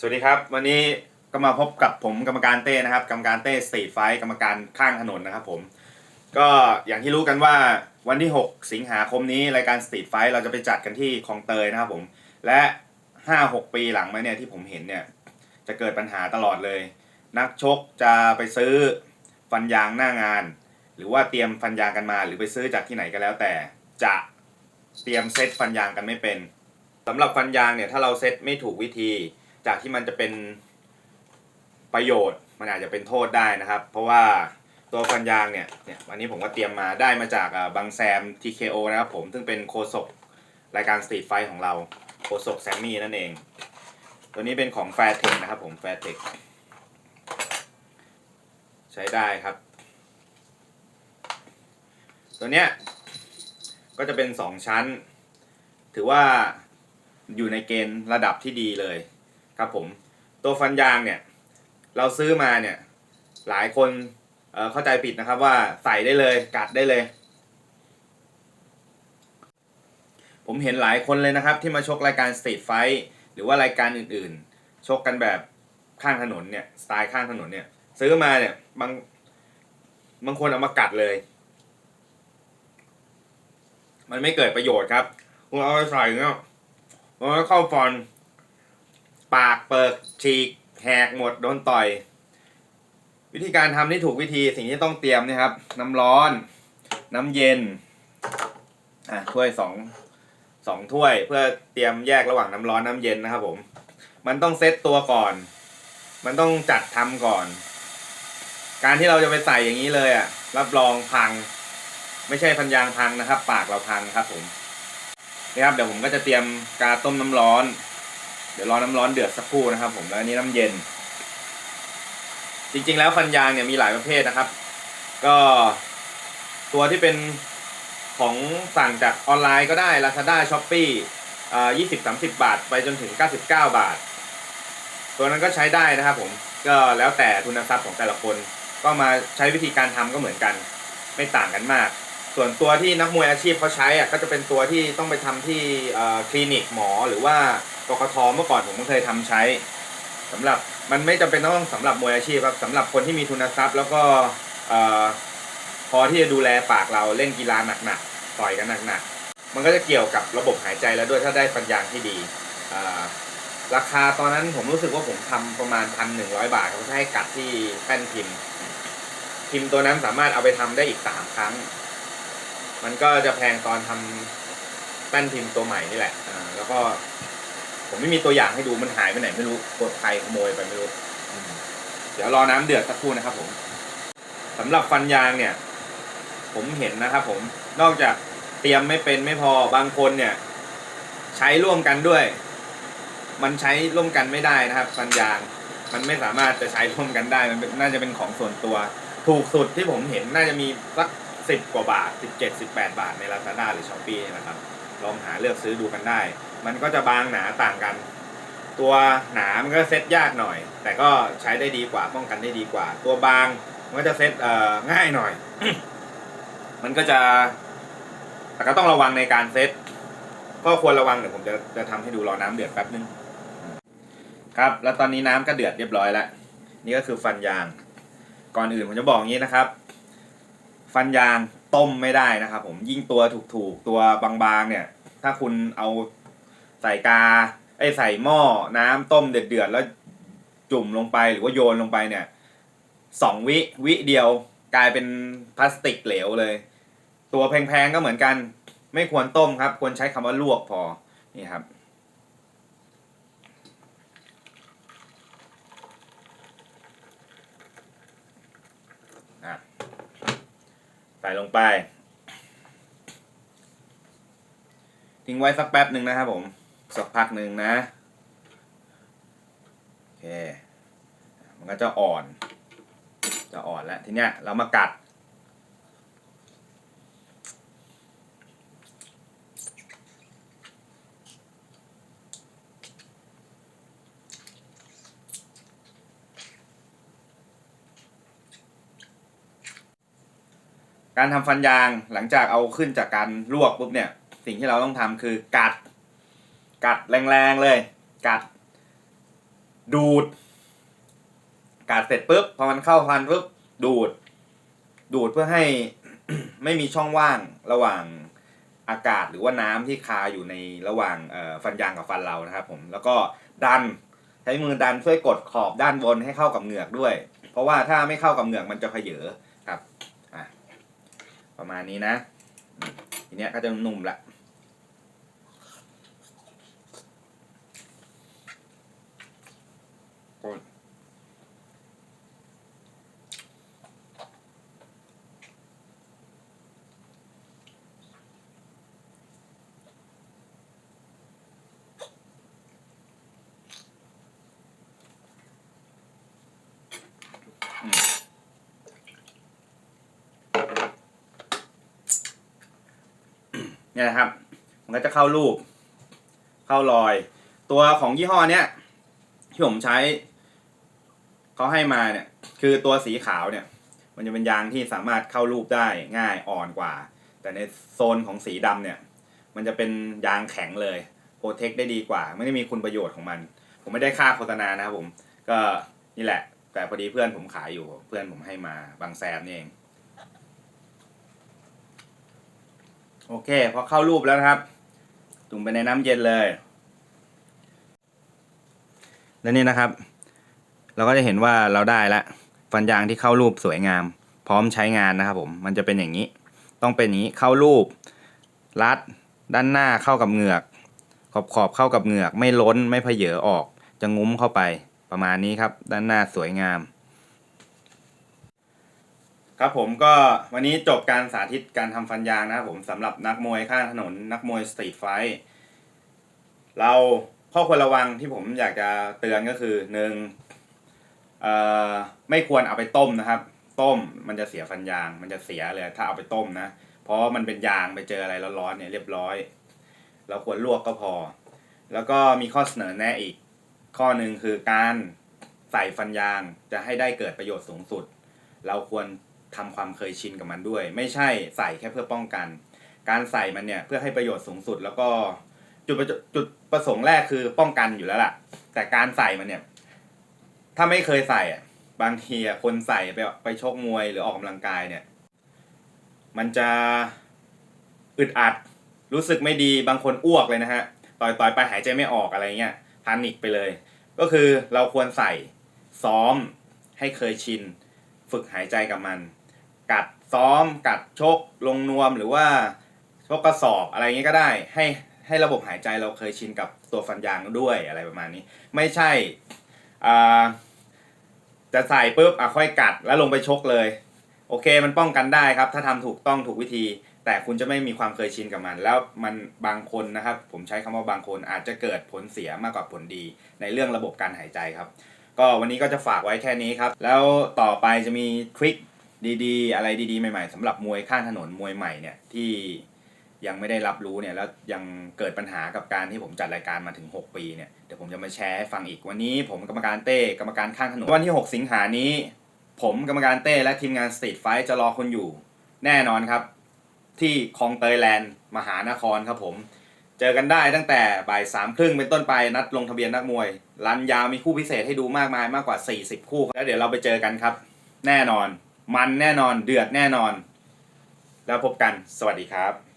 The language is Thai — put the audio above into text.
สวัสดีครับ วันนี้ก็มาพบกับผมกรรมการเต้นะครับ กรรมการเต้สตรีทไฟท์กรรมการข้างถนนนะครับผม ก็อย่างที่รู้กันว่าวันที่ 6 สิงหาคมนี้รายการสตรีทไฟท์เราจะไปจัดกันที่คลองเตยนะครับผม และ 5-6 ปีหลังมาเนี่ยที่ผมเห็นเนี่ยจะเกิดปัญหาตลอดเลย นักชกจะไปซื้อฟันยางหน้างาน หรือว่าเตรียมฟันยางกันมา หรือไปซื้อจากที่ไหนก็แล้ว แต่จะเตรียมเซตฟันยางกันไม่เป็นสำหรับฟันยางเนี่ยถ้าเราเซตไม่ถูกวิธี จากที่มันจะเป็นประโยชน์มันอาจจะเป็นโทษได้นะครับ เพราะว่าตัวฟันยางเนี่ยเนี่ยวันนี้ผมก็เตรียมมาได้มาจากบางแซม TKO นะครับผมซึ่งเป็นโคศกรายการสตรีทไฟของเราโคศกแซมมี่นั่นเอง ตัวนี้เป็นของแฟร์เทคนะครับผมแฟร์เทคใช้ได้ครับ ตัวเนี้ยก็จะเป็น 2 ชั้น ถือว่าอยู่ในเกณฑ์ระดับที่ดีเลย ครับผมตัวฟันยางเนี่ยเราซื้อมาเนี่ยหลายคนเเข้าใจผิดนะครับว่าใส่ได้เลยกัดได้เลย ผมเห็นหลายคนเลยนะครับที่มาชกรายการสตรีทไฟหรือว่ารายการอื่นๆ ชกกันแบบข้างถนนเนี่ยสไตล์ข้างถนนเนี่ยซื้อมาเนี่ยบางบางคนเอามากัดเลย มันไม่เกิดประโยชน์ครับคุณเอาไปใส่เนี่ยมันเข้าฟัน ปากเปิกฉีกแหกหมดโดนต่อย วิธีการทำที่ถูกวิธีสิ่งที่ต้องเตรียมเนะครับ น้ำร้อน น้ำเย็นอะถ้วยสองสองถ้วยเพื่อเตรียมแยกระหว่างน้ำร้อนน้ำเย็นนะครับผม มันต้องเซตตัวก่อน มันต้องจัดทำก่อน การที่เราจะไปใส่อย่างนี้เลยอะ รับรองพัง ไม่ใช่พันยางพังนะครับ ปากเราพังครับผมนี่ครับเดี๋ยวผมก็จะเตรียมกาต้มน้ำร้อน ดี๋ยวรอน้ำร้อนเดือดสักครู่นะครับ ผมแล้วอันนี้น้ำเย็น จริงๆแล้วฟันยางเนี่ยมีหลายประเภทนะครับ ก็ตัวที่เป็นของสั่งจากออนไลน์ก็ได้ Lazada Shopee อ่า20 30บาท ไปจนถึง99บาท ตัวนั้นก็ใช้ได้นะครับผมก็แล้วแต่ทุนทรัพย์ของแต่ละคน ก็มาใช้วิธีการทำก็เหมือนกัน ไม่ต่างกันมาก ส่วนตัวที่นักมวยอาชีพเขาใช้อะก็จะเป็นตัวที่ต้องไปทำที่คลินิกหมอหรือว่า กกทเมื่อก่อนผมก็เคยทำใช้สำหรับมันไม่จำเป็นต้องสำหรับมวยอาชีพครับสำหรับคนที่มีทุนทรัพย์ แล้วก็พอที่จะดูแลปากเราเล่นกีฬาหนักๆต่อยกันหนักๆมันก็จะเกี่ยวกับระบบหายใจแล้วด้วยถ้าได้ฟันยางที่ดีราคาตอนนั้นผมรู้สึกว่าผมทำประมาณพันหนึ่งร้อยบาทเขาให้กัดที่แป้นพิมพ์ พิมพ์ตัวนั้นสามารถเอาไปทำได้อีกสามครั้ง มันก็จะแพงตอนทำแป้นพิมพ์ตัวใหม่นี่แหละแล้วก็ ผมไม่มีตัวอย่างให้ดูมันหายไปไหนไม่รู้กดใครขโมยไปไม่รู้เดี๋ยวรอน้ำเดือดสักครู่นะครับ ผมสำหรับฟันยางเนี่ย ผมเห็นนะครับผมนอกจากเตรียมไม่เป็นไม่พอบางคนเนี่ย ใช้ร่วมกันด้วย มันใช้ร่วมกันไม่ได้นะครับฟันยาง มันไม่สามารถจะใช้ร่วมกันได้มันน่าจะเป็นของส่วนตัว ถูกสุดที่ผมเห็นน่าจะมีสักสิบกว่าบาทสิบเจ็ดสิบแปดบาทใน Lazada หรือ s h อ p e e นี่นะครับ ลองหาเลือกซื้อดูกันได้ มันก็จะบางหนาต่างกัน ตัวหนามันก็เซ็ตยากหน่อย แต่ก็ใช้ได้ดีกว่าป้องกันได้ดีกว่า ตัวบางมันก็จะเซ็ตเอ่อง่ายหน่อย มันก็จะแต่ก็ต้องระวังในการเซ็ตก็ควรระวังเดี๋ยวผมจะจะทำให้ดูรอน้ำเดือดแป๊บนึงครับ แล้วตอนนี้น้ำก็เดือดเรียบร้อยแล้วนี่ก็คือฟันยาง ก่อนอื่นผมจะบอกงนี้นะครับ ฟันยางต้มไม่ได้นะครับ ผมยิ่งตัวถูกๆตัวบางๆเนี่ย ถ้าคุณเอา ใส่กาไอยใส่หม้อน้ำต้มเดือดๆแล้วจุ่มลงไปหรือว่าโยนลงไปเนี่ยสองวิวิเดียวกลายเป็นพลาสติกเหลวเลย ตัวแพงๆก็เหมือนกัน ไม่ควรต้มครับ ควรใช้คำว่าลวกพอนี่ครับอะใส่ลงไป ทิ้งไว้สักแป๊บหนึ่งนะครับผม สักพักหนึ่งนะโอเคมันก็จะอ่อน จะอ่อนแล้วทีเนี้ยเรามากัด การทำฟันยางหลังจากเอาขึ้นจากการลวกปุ๊บเนี่ย สิ่งที่เราต้องทำคือกัด กัดแรงๆเลย กัด ดูด กัดเสร็จปุ๊บพอมันเข้าฟันปุ๊บดูด ดูดเพื่อให้ไม่มีช่องว่างระหว่างอากาศหรือว่าน้ำที่คาอยู่ในระหว่างฟันยางกับฟันเรานะครับผมแล้วก็ดันใช้มือดันช่วยกดขอบด้านบนให้เข้ากับเหงือกด้วย เพราะว่าถ้าไม่เข้ากับเหงือกมันจะเผยอครับประมาณนี้นะทีเนี้ยก็จะนุ่มละ เนี่ยนะครับ มันก็จะเข้ารูป เข้ารอย ตัวของยี่ห้อเนี้ยที่ผมใช้ เขาให้มาเนี่ยคือตัวสีขาวเนี่ย มันจะเป็นยางที่สามารถเข้ารูปได้ง่ายอ่อนกว่า แต่ในโซนของสีดำเนี่ย มันจะเป็นยางแข็งเลยโปรเทคได้ดีกว่า ไม่ได้มีคุณประโยชน์ของมัน ผมไม่ได้ค่าโฆษณานะครับผม ก็นี่แหละ แต่พอดีเพื่อนผมขายอยู่ เพื่อนผมให้มาบางแซมนี่เอง โอเค พอเข้ารูปแล้วนะครับ จุ่มไปในน้ำเย็นเลย แล้วนี่นะครับ เราก็จะเห็นว่าเราได้ละฟันยางที่เข้ารูปสวยงาม พร้อมใช้งานนะครับผมมันจะเป็นอย่างนี้ ต้องเป็นอย่างนี้เข้ารูป รัด ด้านหน้าเข้ากับเหงือก ขอบขอบเข้ากับเหงือก ไม่ล้นไม่เพเยอออก จะงุ้มเข้าไปประมาณนี้ครับ ด้านหน้าสวยงาม ครับผมก็วันนี้จบการสาธิตการทำฟันยางนะครับผมสำหรับนักมวยข้างถนน นักมวยสตรีทไฟท์เราข้อควรระวังที่ผมอยากจะเตือนก็คือหนึ่ง ไม่ควรเอาไปต้มนะครับ ต้มมันจะเสียฟันยาง มันจะเสียเลยถ้าเอาไปต้มนะ เพราะมันเป็นยางไปเจออะไรร้อนๆเนี่ยเรียบร้อย เราควรลวกก็พอ แล้วก็มีข้อเสนอแนะอีก ข้อหนึ่งคือการใส่ฟันยางจะให้ได้เกิดประโยชน์สูงสุด เราควรทำความเคยชินกับมันด้วย ไม่ใช่ใส่แค่เพื่อป้องกัน การใส่มันเนี่ยเพื่อให้ประโยชน์สูงสุดแล้วก็จุดประจุดประสงค์แรกคือป้องกันอยู่แล้วล่ะ แต่การใส่มันเนี่ย ถ้าไม่เคยใส่อะบางทีอะคนใส่ไปไปชกมวยหรือออกกำลังกายเนี่ย มันจะอึดอัด รู้สึกไม่ดีบางคนอ้วกเลยนะฮะต่อยต่อยไปหายใจไม่ออกอะไรเงี้ยพานิกไปเลย ก็คือเราควรใส่ซ้อมให้เคยชิน ฝึกหายใจกับมัน กัดซ้อม กัดชกลงนวมหรือว่าชกกระสอบอะไรเงี้ยก็ได้ ให้ให้ระบบหายใจเราเคยชินกับตัวฟันยางด้วยอะไรประมาณนี้ ไม่ใช่อ่า จะใส่ปุ๊บอะค่อยกัดแล้วลงไปชกเลย โอเคมันป้องกันได้ครับ ถ้าทำถูกต้องถูกวิธี แต่คุณจะไม่มีความเคยชินกับมัน แล้วมันบางคนนะครับ ผมใช้คำว่าบางคนอาจจะเกิดผลเสียมากกว่าผลดี ในเรื่องระบบการหายใจครับ ก็วันนี้ก็จะฝากไว้แค่นี้ครับ แล้วต่อไปจะมีทริคดีๆ อะไรดีๆใหม่ๆสำหรับมวยข้างถนนมวยใหม่เนี่ยที่ยังไม่ได้รับรู้เนี่ยแล้วยังเกิดปัญหากับการที่ผมจัดรายการมาถึง 6 ปีเนี่ย เดี๋ยวผมจะมาแชร์ให้ฟังอีกวันนี้ ผมกรรมการเต้กรรมการข้างถนนวันที่ 6 สิงหานี้ ผมกรรมการเต้และทีมงานสตรีทไฟจะรอคนอยู่ แน่นอนครับ ที่คลองเตยแลนด์มหานครครับผมเจอกันได้ตั้งแต่บ่ายสามครึ่งเป็นต้นไปนัดลงทะเบียนนักมวย รันยาวมีคู่พิเศษให้ดูมากมายมากกว่า 40 คู่ แล้วเดี๋ยวเราไปเจอกันครับ แน่นอน มันแน่นอนเดือดแน่นอน แล้วพบกันสวัสดีครับ